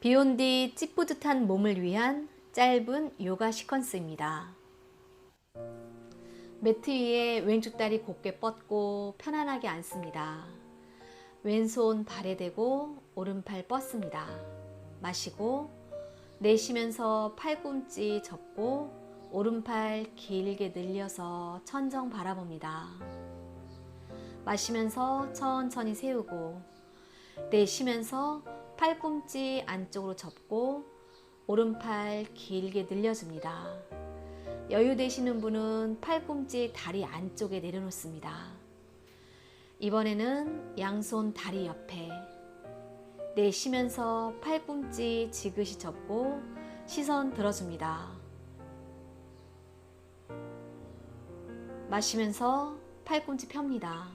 비온 뒤 찌뿌듯한 몸을 위한 짧은 요가 시퀀스입니다. 매트 위에 왼쪽 다리 곧게 뻗고 편안하게 앉습니다. 왼손 발에 대고 오른팔 뻗습니다. 마시고 내쉬면서 팔꿈치 접고 오른팔 길게 늘려서 천정 바라봅니다. 마시면서 천천히 세우고 내쉬면서 팔꿈치 안쪽으로 접고 오른팔 길게 늘려줍니다. 여유 되시는 분은 팔꿈치 다리 안쪽에 내려놓습니다. 이번에는 양손 다리 옆에 내쉬면서 팔꿈치 지그시 접고 시선 들어줍니다. 마시면서 팔꿈치 펴니다.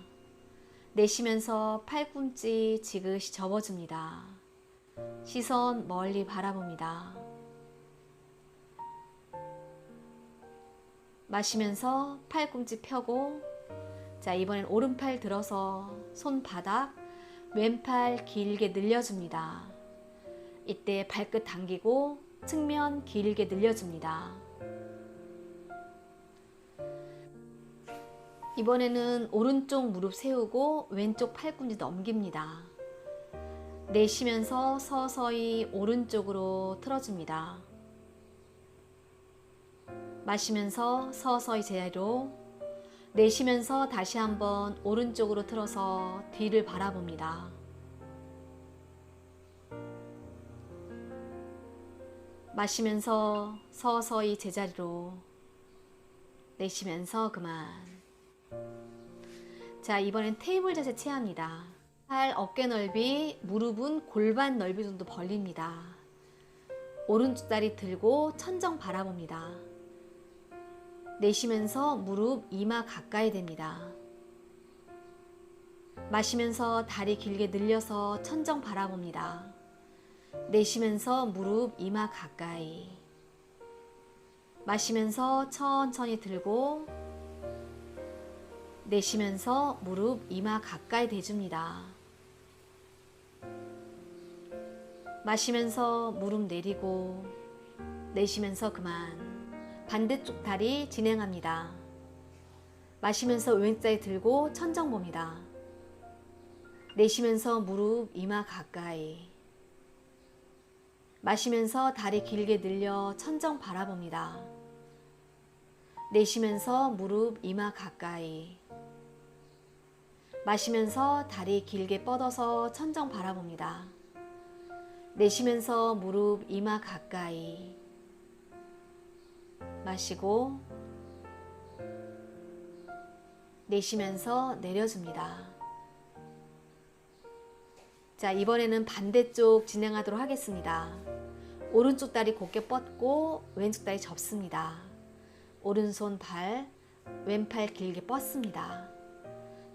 내쉬면서 팔꿈치 지그시 접어줍니다. 시선 멀리 바라봅니다. 마시면서 팔꿈치 펴고 자 이번엔 오른팔 들어서 손바닥 왼팔 길게 늘려줍니다. 이때 발끝 당기고 측면 길게 늘려줍니다. 이번에는 오른쪽 무릎 세우고 왼쪽 팔꿈치 넘깁니다. 내쉬면서 서서히 오른쪽으로 틀어줍니다. 마시면서 서서히 제자리로 내쉬면서 다시 한번 오른쪽으로 틀어서 뒤를 바라봅니다. 마시면서 서서히 제자리로 내쉬면서 그만. 자, 이번엔 테이블 자세 체합니다. 팔 어깨 넓이, 무릎은 골반 넓이 정도 벌립니다. 오른쪽 다리 들고 천정 바라봅니다. 내쉬면서 무릎 이마 가까이 됩니다. 마시면서 다리 길게 늘려서 천정 바라봅니다. 내쉬면서 무릎 이마 가까이. 마시면서 천천히 들고 내쉬면서 무릎 이마 가까이 대줍니다. 마시면서 무릎 내리고 내쉬면서 그만. 반대쪽 다리 진행합니다. 마시면서 왼다리 들고 천정 봅니다. 내쉬면서 무릎 이마 가까이. 마시면서 다리 길게 늘려 천정 바라봅니다. 내쉬면서 무릎 이마 가까이. 마시면서 다리 길게 뻗어서 천정 바라봅니다. 내쉬면서 무릎 이마 가까이. 마시고 내쉬면서 내려줍니다. 자, 이번에는 반대쪽 진행하도록 하겠습니다. 오른쪽 다리 곧게 뻗고 왼쪽 다리 접습니다. 오른손 발, 왼팔 길게 뻗습니다.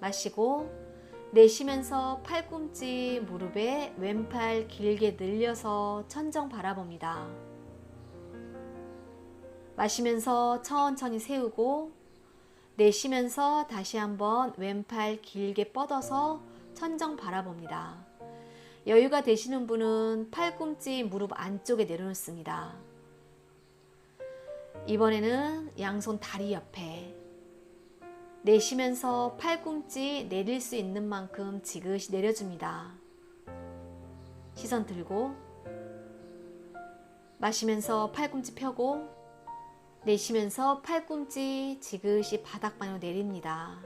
마시고 내쉬면서 팔꿈치 무릎에 왼팔 길게 늘려서 천정 바라봅니다. 마시면서 천천히 세우고 내쉬면서 다시 한번 왼팔 길게 뻗어서 천정 바라봅니다. 여유가 되시는 분은 팔꿈치 무릎 안쪽에 내려놓습니다. 이번에는 양손 다리 옆에 내쉬면서 팔꿈치 내릴 수 있는 만큼 지그시 내려줍니다. 시선 들고 마시면서 팔꿈치 펴고 내쉬면서 팔꿈치 지그시 바닥 방향 내립니다.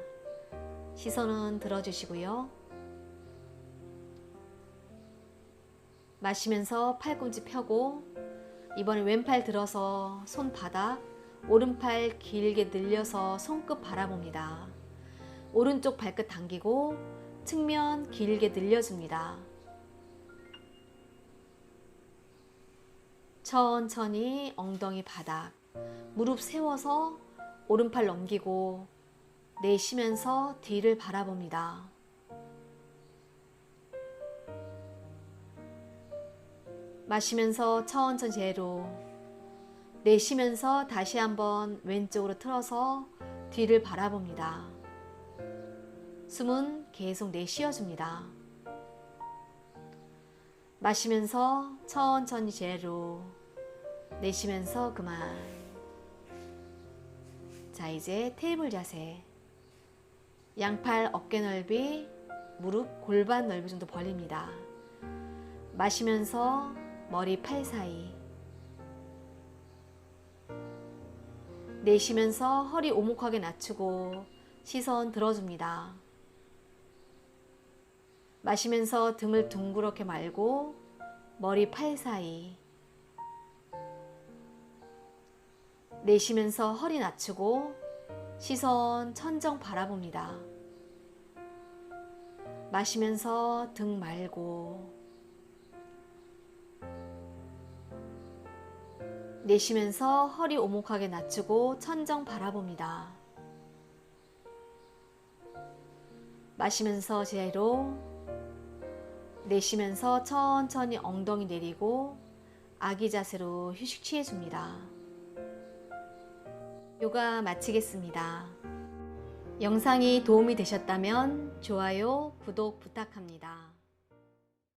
시선은 들어주시고요. 마시면서 팔꿈치 펴고 이번에 왼팔 들어서 손바닥 오른팔 길게 늘려서 손끝 바라봅니다. 오른쪽 발끝 당기고 측면 길게 늘려줍니다. 천천히 엉덩이 바닥 무릎 세워서 오른팔 넘기고 내쉬면서 뒤를 바라봅니다. 마시면서 천천히 제로 내쉬면서 다시 한번 왼쪽으로 틀어서 뒤를 바라봅니다. 숨은 계속 내쉬어줍니다. 마시면서 천천히 제로. 내쉬면서 그만. 자, 이제 테이블 자세. 양팔 어깨 넓이, 무릎 골반 넓이 정도 벌립니다. 마시면서 머리 팔 사이. 내쉬면서 허리 오목하게 낮추고 시선 들어줍니다. 마시면서 등을 둥그렇게 말고 머리 팔 사이. 내쉬면서 허리 낮추고 시선 천정 바라봅니다. 마시면서 등 말고 내쉬면서 허리 오목하게 낮추고 천정 바라봅니다. 마시면서 제로 내쉬면서 천천히 엉덩이 내리고 아기 자세로 휴식 취해줍니다. 요가 마치겠습니다. 영상이 도움이 되셨다면 좋아요, 구독 부탁합니다.